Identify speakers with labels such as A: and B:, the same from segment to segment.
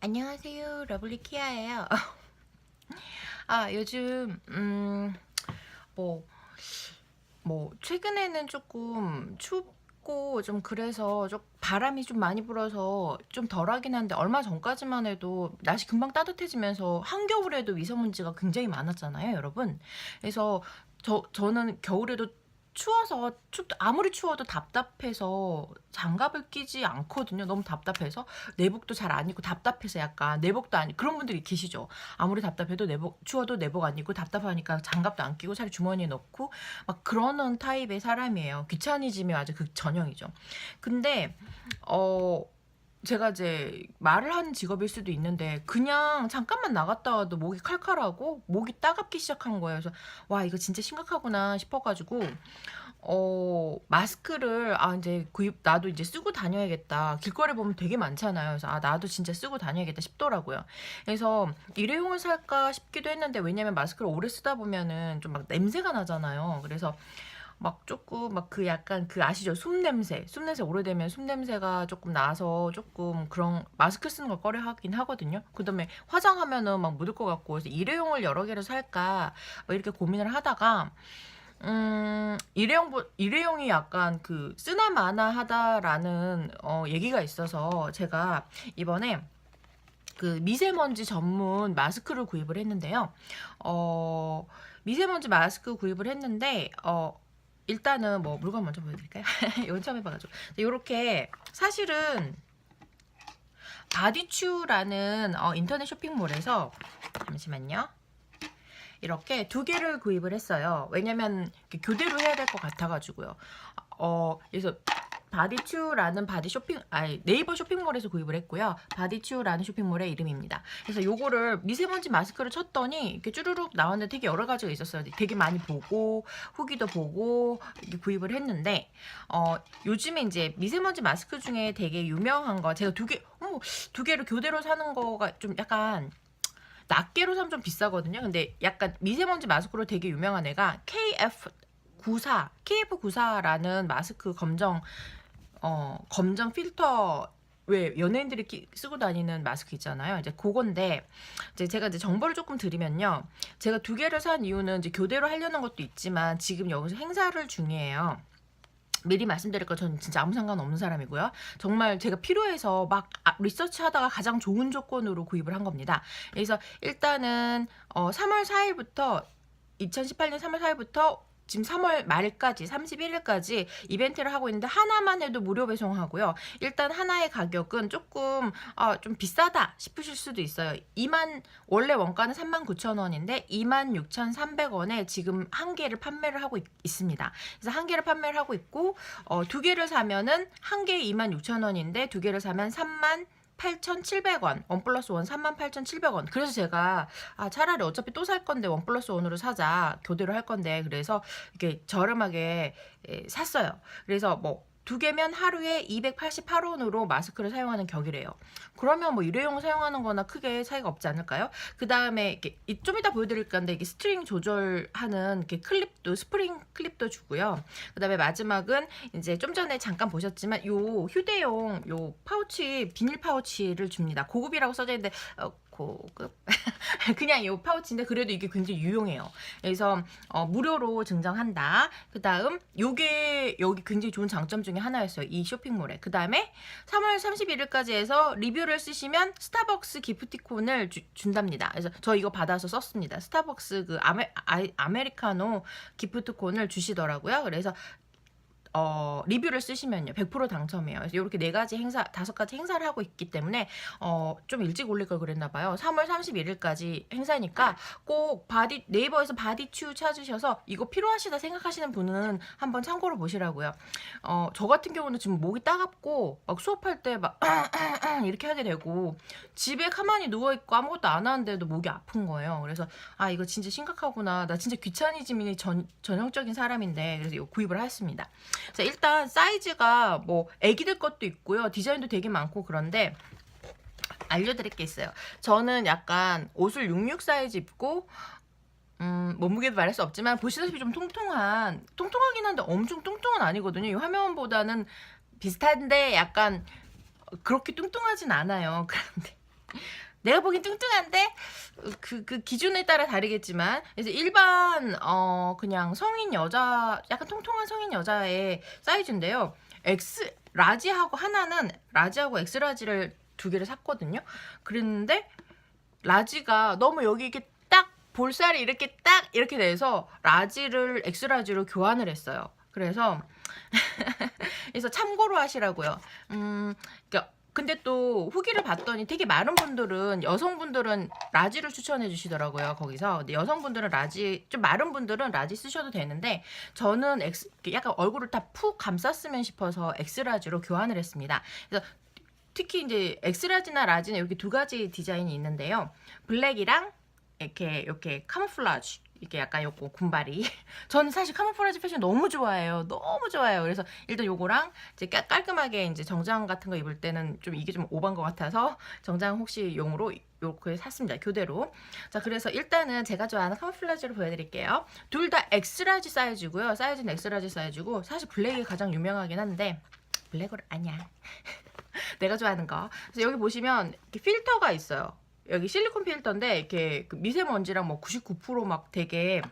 A: 안녕하세요. 러블리 키아예요. 아, 요즘 음, 뭐, 뭐 최근에는 조금 춥고 좀 그래서 좀 바람이 좀 많이 불어서 좀 덜하긴 한데 얼마 전까지만 해도 날씨 금방 따뜻해지면서 한겨울에도 미세먼지가 굉장히 많았잖아요, 여러분. 그래서 저 저는 겨울에도 추워서 춥 아무리 추워도 답답해서 장갑을 끼지 않거든요. 너무 답답해서 내복도 잘 안 입고 답답해서 약간 내복도 안 그런 분들이 계시죠. 아무리 답답해도 내복 추워도 내복 안 입고 답답하니까 장갑도 안 끼고 차라리 주머니에 넣고 막 그러는 타입의 사람이에요. 귀차니즘이 아주 극 전형이죠. 근데 어 제가 이제 말을 하는 직업일 수도 있는데 그냥 잠깐만 나갔다 와도 목이 칼칼하고 목이 따갑기 시작한 거예요. 그래서 와 이거 진짜 심각하구나 싶어가지고 어 마스크를 아 이제 구입 나도 이제 쓰고 다녀야겠다. 길거리 보면 되게 많잖아요. 그래서 아 나도 진짜 쓰고 다녀야겠다 싶더라고요. 그래서 일회용을 살까 싶기도 했는데 왜냐면 마스크를 오래 쓰다 보면은 좀 막 냄새가 나잖아요. 그래서 막 조금 막 그 약간 그 아시죠? 숨 냄새. 숨 냄새 오래되면 숨 냄새가 조금 나서 조금 그런 마스크 쓰는 걸 꺼려 하긴 하거든요. 그다음에 화장하면은 막 묻을 것 같고 그래서 일회용을 여러 개를 살까 뭐 이렇게 고민을 하다가 음, 일회용 일회용이 약간 그 쓰나 마나 하다라는 어 얘기가 있어서 제가 이번에 그 미세먼지 전문 마스크를 구입을 했는데요. 어, 미세먼지 마스크 구입을 했는데 어 일단은 뭐 물건 먼저 보여드릴까요? 이건 처음 해봐가지고 이렇게 사실은 바디츄라는 어, 인터넷 쇼핑몰에서 잠시만요. 이렇게 두 개를 구입을 했어요. 왜냐면 교대로 해야 될 것 같아가지고요. 어, 그래서 바디츄라는 바디 쇼핑, 아니 네이버 쇼핑몰에서 구입을 했고요. 바디츄라는 쇼핑몰의 이름입니다. 그래서 요거를 미세먼지 마스크를 쳤더니 이렇게 쭈루룩 나왔는데 되게 여러 가지가 있었어요. 되게 많이 보고 후기도 보고 구입을 했는데 어 요즘에 이제 미세먼지 마스크 중에 되게 유명한 거 제가 두 개, 어머 두 개를 교대로 사는 거가 좀 약간 낱개로 사면 좀 비싸거든요. 근데 약간 미세먼지 마스크로 되게 유명한 애가 KF94, KF94라는 마스크 검정 어, 검정 필터 왜 연예인들이 끼, 쓰고 다니는 마스크 있잖아요. 이제 그건데 이제 제가 이제 정보를 조금 드리면요. 제가 두 개를 산 이유는 이제 교대로 하려는 것도 있지만 지금 여기서 행사를 중이에요. 미리 말씀드릴 거 저는 진짜 아무 상관없는 사람이고요. 정말 제가 필요해서 막 아, 리서치 하다가 가장 좋은 조건으로 구입을 한 겁니다. 그래서 일단은 어 3월 4일부터 2018년 3월 4일부터 지금 3월 말까지 31일까지 이벤트를 하고 있는데 하나만 해도 무료 배송하고요. 일단 하나의 가격은 조금 아, 좀 비싸다 싶으실 수도 있어요. 2만 원래 원가는 39,000원인데 26,300원에 지금 한 개를 판매를 하고 있, 습니다 그래서 한 개를 판매를 하고 있고 어, 두 개를 사면은 한 개에 26,000원인데 두 개를 사면 3만 8,700원, 원 플러스 원 38,700원. 그래서 제가 아 차라리 어차피 또 살 건데 원 플러스 원으로 사자. 교대로 할 건데 그래서 이렇게 저렴하게 에, 샀어요. 그래서 뭐 두 개면 하루에 288원으로 마스크를 사용하는 격이래요. 그러면 뭐 일회용 사용하는 거나 크게 차이가 없지 않을까요? 그 다음에 이렇게 좀 이따 보여드릴 건데 이게 스트링 조절하는 이렇게 클립도 스프링 클립도 주고요. 그 다음에 마지막은 이제 좀 전에 잠깐 보셨지만 요 휴대용 요 파우치 비닐 파우치를 줍니다. 고급이라고 써져 있는데 어, 고급 그냥 이 파우치인데 그래도 이게 굉장히 유용해요. 그래서 어, 무료로 증정한다. 그 다음 요게 여기 굉장히 좋은 장점 중에 하나였어요. 이 쇼핑몰에. 그 다음에 3월 31일까지 해서 리뷰를 쓰시면 스타벅스 기프티콘을 주, 준답니다. 그래서 저 이거 받아서 썼습니다. 스타벅스 그 아메, 아, 아메리카노 기프트콘을 주시더라고요. 그래서 어, 리뷰를 쓰시면요. 100% 당첨이에요. 그래서 이렇게 네 가지 행사, 다섯 가지 행사를 하고 있기 때문에 어, 좀 일찍 올릴 걸 그랬나 봐요. 3월 31일까지 행사니까 꼭 바디 네이버에서 바디츄 찾으셔서 이거 필요하시다 생각하시는 분은 한번 참고로 보시라고요. 어, 저 같은 경우는 지금 목이 따갑고 막 수업할 때 막 이렇게 하게 되고 집에 가만히 누워 있고 아무것도 안 하는데도 목이 아픈 거예요. 그래서 아, 이거 진짜 심각하구나. 나 진짜 귀차니즘이 전, 전형적인 사람인데 그래서 이거 구입을 했습니다. 자, 일단 사이즈가 뭐 애기들 것도 있고요. 디자인도 되게 많고 그런데 알려드릴 게 있어요. 저는 약간 옷을 66 사이즈 입고 음, 몸무게도 말할 수 없지만 보시다시피 좀 통통한 통통하긴 한데 엄청 뚱뚱은 아니거든요. 이 화면보다는 비슷한데 약간 그렇게 뚱뚱하진 않아요. 그런데 내가 보기엔 뚱뚱한데 그, 그 기준에 따라 다르겠지만 그래서 일반 어 그냥 성인 여자 약간 통통한 성인 여자의 사이즈인데요. X 라지하고 하나는 라지하고 X 라지를 두 개를 샀거든요. 그랬는데 라지가 너무 여기 이렇게 딱 볼살이 이렇게 딱 이렇게 돼서 라지를 X 라지로 교환을 했어요. 그래서 그래서 참고로 하시라고요. 음, 그러니까 근데 또 후기를 봤더니 되게 많은 분들은 여성분들은 라지를 추천해 주시더라고요 거기서. 근데 여성분들은 라지 좀 마른 분들은 라지 쓰셔도 되는데 저는 엑스 약간 얼굴을 다 푹 감쌌으면 싶어서 엑스라지로 교환을 했습니다. 그래서 특히 이제 엑스라지나 라지는 이렇게 두 가지 디자인이 있는데요. 블랙이랑 이렇게 이렇게 카모플라지 이게 약간 요거 군발이. 저는 사실 카모플라지 패션 너무 좋아해요. 너무 좋아해요. 그래서 일단 요거랑 이제 깔- 깔끔하게 이제 정장 같은 거 입을 때는 좀 이게 좀 오반 것 같아서 정장 혹시 용으로 요렇게 샀습니다. 교대로. 자 그래서 일단은 제가 좋아하는 카모플라지를 보여드릴게요. 둘 다 엑스라지 사이즈고요. 사이즈는 엑스라지 사이즈고 사실 블랙이 가장 유명하긴 한데 블랙은 아니야. 내가 좋아하는 거. 그래서 여기 보시면 이렇게 필터가 있어요 여기 실리콘 필터인데 이렇게 그 미세먼지랑 뭐 99%막 되게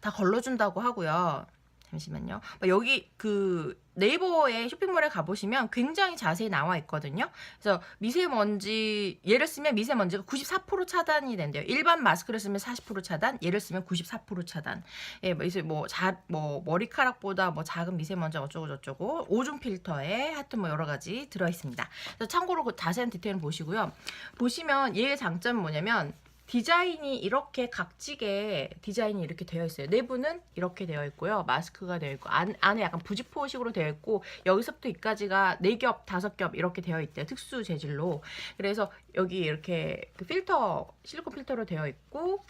A: 다 걸러준다고 하고요. 잠시만요. 막 여기 그 네이버에 쇼핑몰에 가보시면 굉장히 자세히 나와 있거든요. 그래서 미세먼지 얘를 쓰면 미세먼지가 94% 차단이 된대요. 일반 마스크를 쓰면 40% 차단, 얘를 쓰면 94% 차단. 예, 뭐 이제 뭐 자 뭐 머리카락보다 뭐 작은 미세먼지 어쩌고 저쩌고 오존 필터에 하여튼 뭐 여러 가지 들어 있습니다. 그래서 참고로 그 자세한 디테일은 보시고요. 보시면 얘의 장점은 뭐냐면 디자인이 이렇게 각지게 디자인이 이렇게 되어 있어요. 내부는 이렇게 되어 있고요. 마스크가 되어 있고 안, 안에 약간 부직포식으로 되어 있고 여기서부터 여기까지가 4겹, 5겹 이렇게 되어 있대요. 특수 재질로. 그래서 여기 이렇게 그 필터, 실리콘 필터로 되어 있고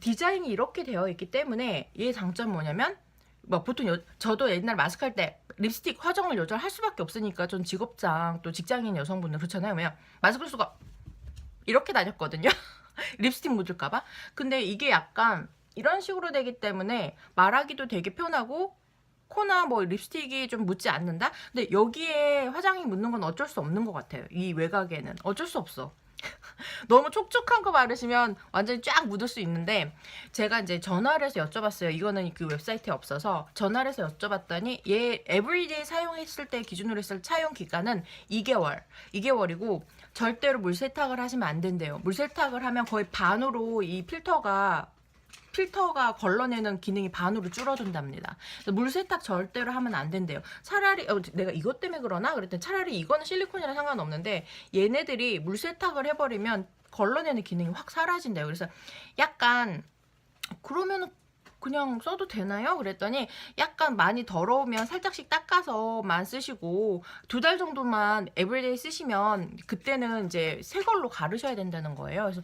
A: 디자인이 이렇게 되어 있기 때문에 얘의 장점은 뭐냐면 뭐 보통 여, 저도 옛날 마스크 할 때 립스틱 화장을 요즘 할 수밖에 없으니까 전 직업장 또 직장인 여성분들 그렇잖아요. 왜냐 마스크 쓰고 이렇게 다녔거든요. 립스틱 묻을까봐. 근데 이게 약간 이런 식으로 되기 때문에 말하기도 되게 편하고 코나 뭐 립스틱이 좀 묻지 않는다. 근데 여기에 화장이 묻는 건 어쩔 수 없는 것 같아요. 이 외곽에는 어쩔 수 없어. 너무 촉촉한 거 바르시면 완전히 쫙 묻을 수 있는데 제가 이제 전화를 해서 여쭤봤어요. 이거는 그 웹사이트에 없어서 전화를 해서 여쭤봤더니 얘 에브리데이 사용했을 때 기준으로 했을 차용 기간은 2개월. 2개월이고 절대로 물 세탁을 하시면 안 된대요. 물 세탁을 하면 거의 반으로 이 필터가 필터가 걸러내는 기능이 반으로 줄어든답니다. 물 세탁 절대로 하면 안 된대요. 차라리 어, 내가 이것 때문에 그러나 그랬더니 차라리 이거는 실리콘이랑 상관없는데 얘네들이 물 세탁을 해버리면 걸러내는 기능이 확 사라진대요. 그래서 약간 그러면은 그냥 써도 되나요? 그랬더니 약간 많이 더러우면 살짝씩 닦아서만 쓰시고 두 달 정도만 에브리데이 쓰시면 그때는 이제 새 걸로 가르셔야 된다는 거예요. 그래서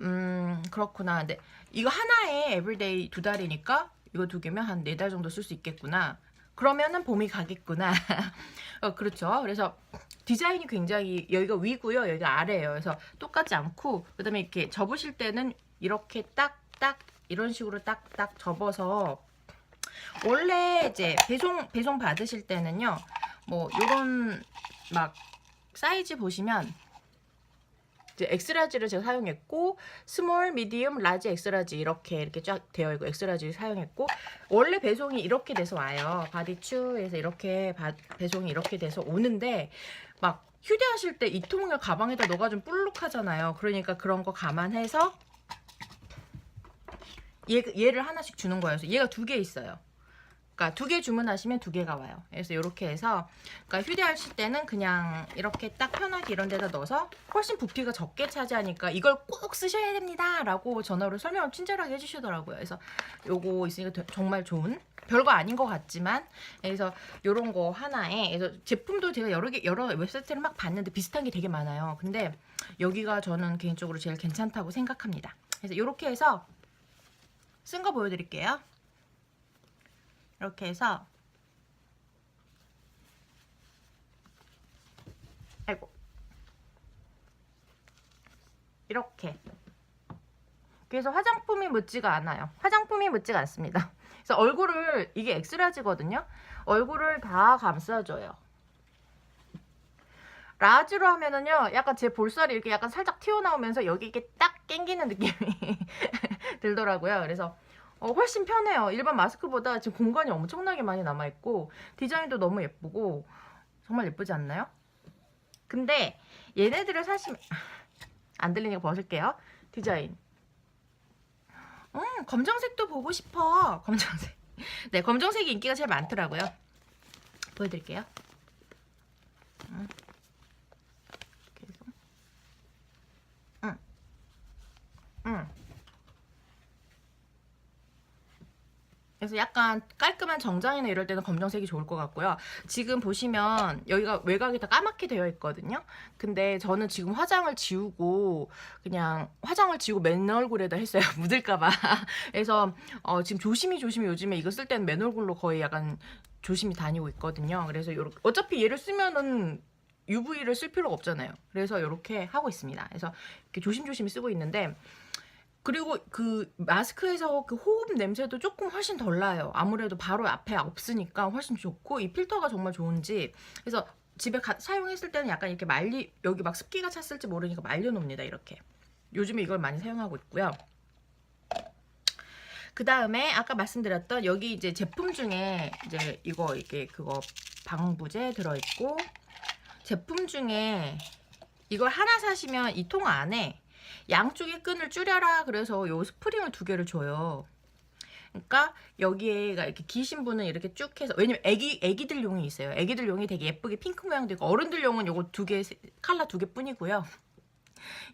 A: 음 그렇구나. 근데 이거 하나에 에브리데이 두 달이니까 이거 두 개면 한 네 달 정도 쓸 수 있겠구나. 그러면은 봄이 가겠구나. 어, 그렇죠. 그래서 디자인이 굉장히 여기가 위고요. 여기가 아래예요. 그래서 똑같지 않고 그다음에 이렇게 접으실 때는 이렇게 딱딱 이런 식으로 딱딱 접어서 원래 이제 배송 배송 받으실 때는요. 뭐 요런 막 사이즈 보시면 이제 엑스라지를 제가 사용했고 스몰, 미디움, 라지, 엑스라지 이렇게 이렇게 쫙 되어 있고 엑스라지 사용했고 원래 배송이 이렇게 돼서 와요. 바디추에서 이렇게 바- 배송이 이렇게 돼서 오는데 막 휴대하실 때 이 통을 가방에다 넣어가 좀 볼록하잖아요. 그러니까 그런 거 감안해서 얘, 얘를 하나씩 주는 거예요. 그래서 얘가 두 개 있어요. 그러니까 두 개 주문하시면 두 개가 와요. 그래서 이렇게 해서 그러니까 휴대하실 때는 그냥 이렇게 딱 편하게 이런 데다 넣어서 훨씬 부피가 적게 차지하니까 이걸 꼭 쓰셔야 됩니다 라고 전화로 설명을 친절하게 해주시더라고요. 그래서 요거 있으니까 되- 정말 좋은 별거 아닌 것 같지만 그래서 요런 거 하나에 그래서 제품도 제가 여러 개 여러 웹사이트를 막 봤는데 비슷한 게 되게 많아요. 근데 여기가 저는 개인적으로 제일 괜찮다고 생각합니다. 그래서 이렇게 해서 쓴 거 보여드릴게요. 이렇게 해서 아이고 이렇게 그래서 화장품이 묻지가 않아요. 화장품이 묻지가 않습니다. 그래서 얼굴을 이게 엑스라지거든요. 얼굴을 다 감싸줘요. 라지로 하면은요, 약간 제 볼살이 이렇게 약간 살짝 튀어나오면서 여기 이게 딱 땡기는 느낌이 들더라고요. 그래서 어, 훨씬 편해요. 일반 마스크보다 지금 공간이 엄청나게 많이 남아있고, 디자인도 너무 예쁘고, 정말 예쁘지 않나요? 근데 얘네들을 사시면, 안 들리니까 벗을게요. 디자인. 음, 검정색도 보고 싶어. 검정색. 네, 검정색이 인기가 제일 많더라고요. 보여드릴게요. 음. 해서. 응. 응. 그래서 약간 깔끔한 정장이나 이럴 때는 검정색이 좋을 것 같고요. 지금 보시면 여기가 외곽이 다 까맣게 되어 있거든요. 근데 저는 지금 화장을 지우고 그냥 화장을 지우고 맨 얼굴에다 했어요. 묻을까봐. 그래서 어, 지금 조심히 조심히 요즘에 이거 쓸 때는 맨 얼굴로 거의 약간 조심히 다니고 있거든요. 그래서 요렇게 어차피 얘를 쓰면은 UV를 쓸 필요가 없잖아요. 그래서 이렇게 하고 있습니다. 그래서 이렇게 조심조심히 쓰고 있는데 그리고 그 마스크에서 그 호흡 냄새도 조금 훨씬 덜 나요. 아무래도 바로 앞에 없으니까 훨씬 좋고 이 필터가 정말 좋은지 그래서 집에 가- 사용했을 때는 약간 이렇게 말리 여기 막 습기가 찼을지 모르니까 말려 놓습니다. 이렇게 요즘에 이걸 많이 사용하고 있고요. 그 다음에 아까 말씀드렸던 여기 이제 제품 중에 이제 이거 이게 그거 방부제 들어있고 제품 중에 이걸 하나 사시면 이 통 안에 양쪽의 끈을 줄여라 그래서 요 스프링을 두 개를 줘요. 그러니까 여기에가 이렇게 기신 분은 이렇게 쭉 해서 왜냐면 애기 애기들 용이 있어요. 애기들 용이 되게 예쁘게 핑크 모양도 있고 어른들 용은 요거 두개 컬러 두 개뿐이고요.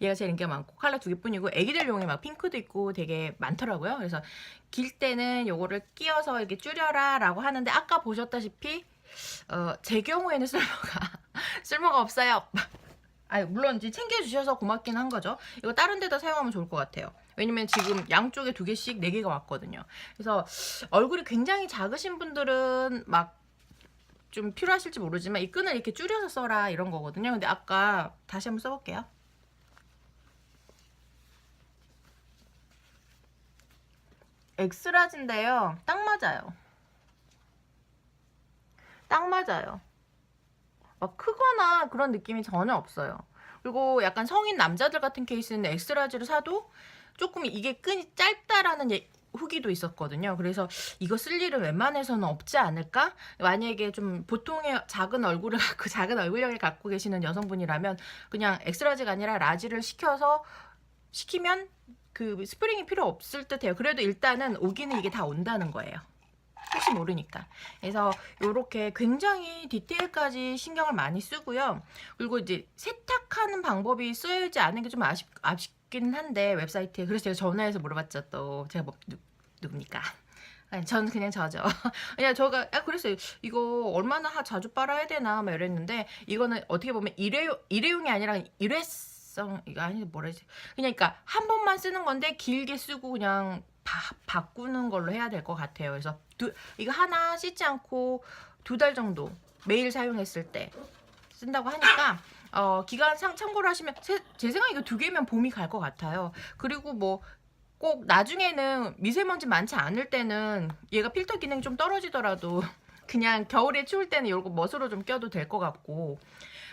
A: 얘가 제일 인기가 많고 컬러 두 개뿐이고 애기들 용이 막 핑크도 있고 되게 많더라고요. 그래서 길 때는 요거를 끼워서 이렇게 줄여라라고 하는데 아까 보셨다시피 어, 제 경우에는 쓸모가 쓸모가 없어요. 아 물론 이제 챙겨주셔서 고맙긴 한 거죠. 이거 다른 데다 사용하면 좋을 것 같아요. 왜냐면 지금 양쪽에 두 개씩 네 개가 왔거든요. 그래서 얼굴이 굉장히 작으신 분들은 막 좀 필요하실지 모르지만 이 끈을 이렇게 줄여서 써라 이런 거거든요. 근데 아까 다시 한번 써볼게요. 엑스라지인데요. 딱 맞아요. 딱 맞아요. 막 크거나 그런 느낌이 전혀 없어요. 그리고 약간 성인 남자들 같은 케이스는 엑스라지를 사도 조금 이게 끈이 짧다라는 예- 후기도 있었거든요. 그래서 이거 쓸 일은 웬만해서는 없지 않을까? 만약에 좀 보통의 작은 얼굴을 갖고 작은 얼굴형을 갖고 계시는 여성분이라면 그냥 엑스라지가 아니라 라지를 시켜서 시키면 그 스프링이 필요 없을 듯 해요. 그래도 일단은 오기는 이게 다 온다는 거예요. 혹시 모르니까. 그래서 이렇게 굉장히 디테일까지 신경을 많이 쓰고요. 그리고 이제 세탁하는 방법이 쓰여지지 않은 게 좀 아쉽, 아쉽긴 한데 웹사이트에 그래서 제가 전화해서 물어봤죠. 또 제가 뭐 누, 누굽니까? 아니, 저는 그냥 저죠. 그냥 저가 아 그랬어요. 이거 얼마나 하- 자주 빨아야 되나 막 이랬는데 이거는 어떻게 보면 일회용 일회용이 아니라 일회성 이거 아니 뭐라지? 그러니까 한 번만 쓰는 건데 길게 쓰고 그냥 바, 바꾸는 걸로 해야 될 것 같아요. 그래서 두, 이거 하나 씻지 않고 두 달 정도 매일 사용했을 때 쓴다고 하니까 어, 기간 상 참고를 하시면 제, 제 생각에 이거 두 개면 봄이 갈 것 같아요. 그리고 뭐 꼭 나중에는 미세먼지 많지 않을 때는 얘가 필터 기능이 좀 떨어지더라도 그냥 겨울에 추울 때는 이거 멋으로 좀 껴도 될 것 같고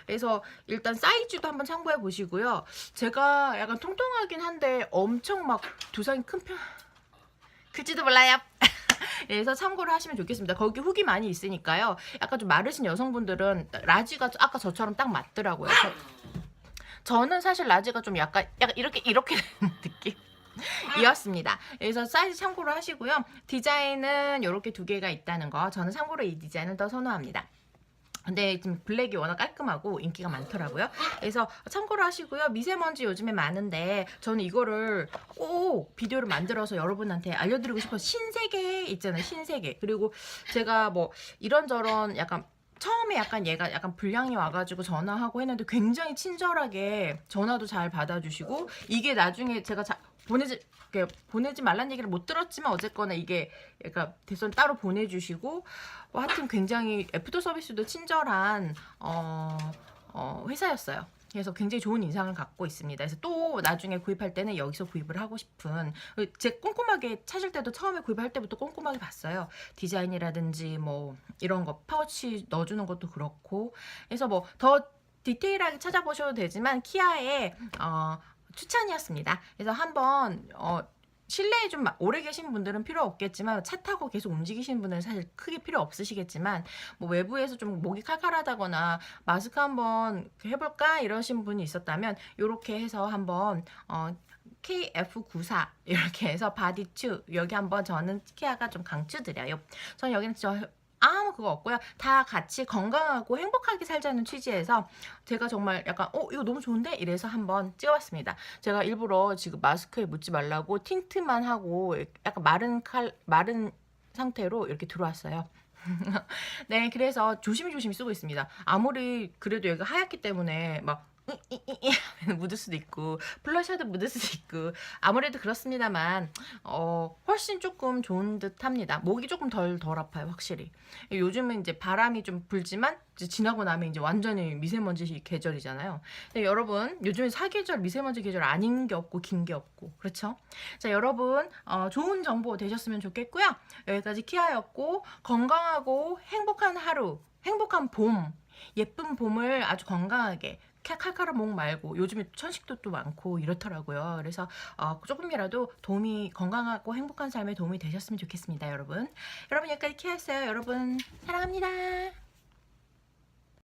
A: 그래서 일단 사이즈도 한번 참고해 보시고요. 제가 약간 통통하긴 한데 엄청 막 두상이 큰 편. 글지도 몰라요. 그래서 참고를 하시면 좋겠습니다. 거기 후기 많이 있으니까요. 약간 좀 마르신 여성분들은 라지가 아까 저처럼 딱 맞더라고요. 저, 저는 사실 라지가 좀 약간 약간 이렇게 이렇게 되는 느낌. 이었습니다. 그래서 사이즈 참고로 하시고요. 디자인은 이렇게 두 개가 있다는 거. 저는 참고로 이 디자인을 더 선호합니다. 근데 지금 블랙이 워낙 깔끔하고 인기가 많더라고요. 그래서 참고로 하시고요. 미세먼지 요즘에 많은데 저는 이거를 꼭 비디오를 만들어서 여러분한테 알려드리고 싶어서 신세계 있잖아요. 신세계. 그리고 제가 뭐 이런저런 약간 처음에 약간 얘가 약간 불량이 와가지고 전화하고 했는데 굉장히 친절하게 전화도 잘 받아주시고 이게 나중에 제가 자, 보내지 이렇게 보내지 말란 얘기를 못 들었지만 어쨌거나 이게 약간 대선 따로 보내주시고 뭐 하여튼 굉장히 애프터 서비스도 친절한 어, 어, 회사였어요. 그래서 굉장히 좋은 인상을 갖고 있습니다. 그래서 또 나중에 구입할 때는 여기서 구입을 하고 싶은 제 꼼꼼하게 찾을 때도 처음에 구입할 때부터 꼼꼼하게 봤어요. 디자인이라든지 뭐 이런 거 파우치 넣어주는 것도 그렇고 그래서 뭐 더 디테일하게 찾아보셔도 되지만 키아의 어, 추천이었습니다. 그래서 한번 어, 실내에 좀 오래 계신 분들은 필요 없겠지만 차 타고 계속 움직이시는 분들은 사실 크게 필요 없으시겠지만 뭐 외부에서 좀 목이 칼칼하다거나 마스크 한번 해볼까 이러신 분이 있었다면 이렇게 해서 한번 어, KF94 이렇게 해서 바디추 여기 한번 저는 키아가 좀 강추드려요. 저는 여기는 저 아무 그거 없고요. 다 같이 건강하고 행복하게 살자는 취지에서 제가 정말 약간 어 이거 너무 좋은데 이래서 한번 찍어봤습니다. 제가 일부러 지금 마스크에 묻지 말라고 틴트만 하고 약간 마른 칼 마른 상태로 이렇게 들어왔어요. 네, 그래서 조심히 조심히 쓰고 있습니다. 아무리 그래도 여기가 하얗기 때문에 막 묻을 수도 있고 블러셔도 묻을 수도 있고 아무래도 그렇습니다만 어 훨씬 조금 좋은 듯합니다. 목이 조금 덜덜 아파요, 확실히. 요즘은 이제 바람이 좀 불지만 이제 지나고 나면 이제 완전히 미세먼지 계절이잖아요. 근데 여러분 요즘에 사계절 미세먼지 계절 아닌 게 없고 긴 게 없고 그렇죠? 자 여러분 어, 좋은 정보 되셨으면 좋겠고요. 여기까지 키아였고 건강하고 행복한 하루, 행복한 봄, 예쁜 봄을 아주 건강하게 칼- 칼칼한 목 말고 요즘에 천식도 또 많고 이렇더라고요. 그래서 어, 조금이라도 도움이 건강하고 행복한 삶에 도움이 되셨으면 좋겠습니다, 여러분. 여러분 여기까지 키아였어요. 여러분 사랑합니다.